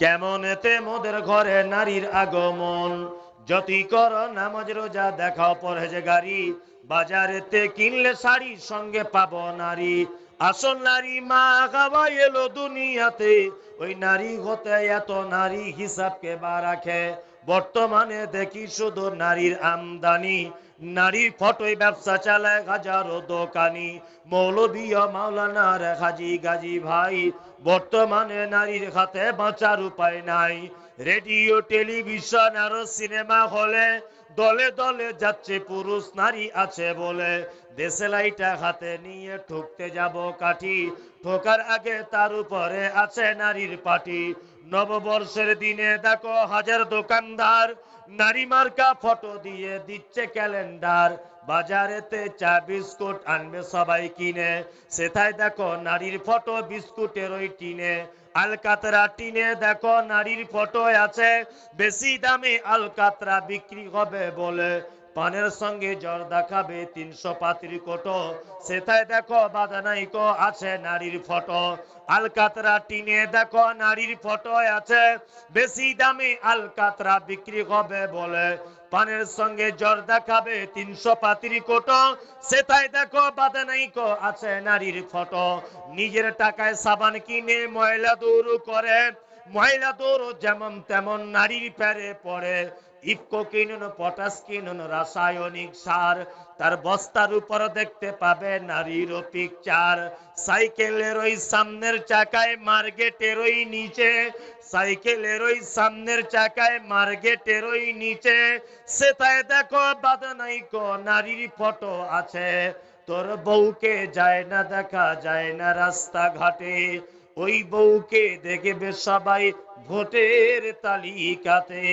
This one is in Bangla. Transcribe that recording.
কেমন এতে মোদের ঘরে নারীর আগমন? যতি কর নামাজ রোজা দেখাও যে গাড়ি বাজারেতে কিনলে শাড়ি সঙ্গে পাব নারী। আসল নারী মা গাবা এলো দুনিয়াতে, ওই নারী হতে এত নারী হিসাবকে বা রাখে। বর্তমানে দেখি শুধু নারীর আমদানি, নারীর ফটোই ব্যবসা চালায় হাজারো দোকানি। মৌলবীয় মাওলানার হাজি গাজী ভাই, বর্তমানে নারীর হাতে বাঁচার উপায় নাই। রেডিও, টেলিভিশন আর সিনেমা হলে দলে দলে যাচ্ছে পুরুষ, নারী আছে বলে। দেশে লাইটা হাতে নিয়ে ঠুকতে যাব কাঠি, ঠোকার আগে তার উপরে আছে নারীর পাটি। নববর্ষের দিনে দেখো হাজার দোকানদার, নারী মার্কা ফটো দিয়ে দিচ্ছে ক্যালেন্ডার। বাজারেতে চা, বিস্কুট আনবে সবাই কিনে। সেথায় দেখো নারীর ফটো বিস্কুটের ওই টিনে। আলকাতরা টিনে দেখো নারীর ফটো আছে, বেশি দামে আলকাতরা বিক্রি হবে বলে। পানের সঙ্গে জর্দা খাবে তিনশো পাত্রি কোটো। সেথায় দেখো বাদানাইকো আছে নারীর ফটো। আলকাতরা টিনে দেখো নারীর ফটো আছে। বেশি দামে আলকাতরা বিক্রি হবে বলে। পানের সঙ্গে জর্দা খাবে তিনশো পাত্রি কোটো। সেটাই দেখো বাদানাইকো আছে নারীর ফটো। নিজের টাকায় সাবান কিনে ময়লা দূর করে। ময়লা দৌড় যেমন তেমন নারীর প্যারে পড়ে। ইফকো কিনুন, পটাশ কিনুন, রাসায়নিক সার। তার বস্তার উপর দেখতে পাবে পিকচার সাইকেলের ওই সামনের চাকায় মার্গেটের ওই নিচে। সাইকেলের ওই সামনের চাকায় মার্গেটের ওই নিচে। দেখো নারীর ফটো আছে। তোর বউকে যায় না, দেখা যায় না রাস্তাঘাটে। ওই বউকে দেখবে সবাই ভোটের তালিকাতে।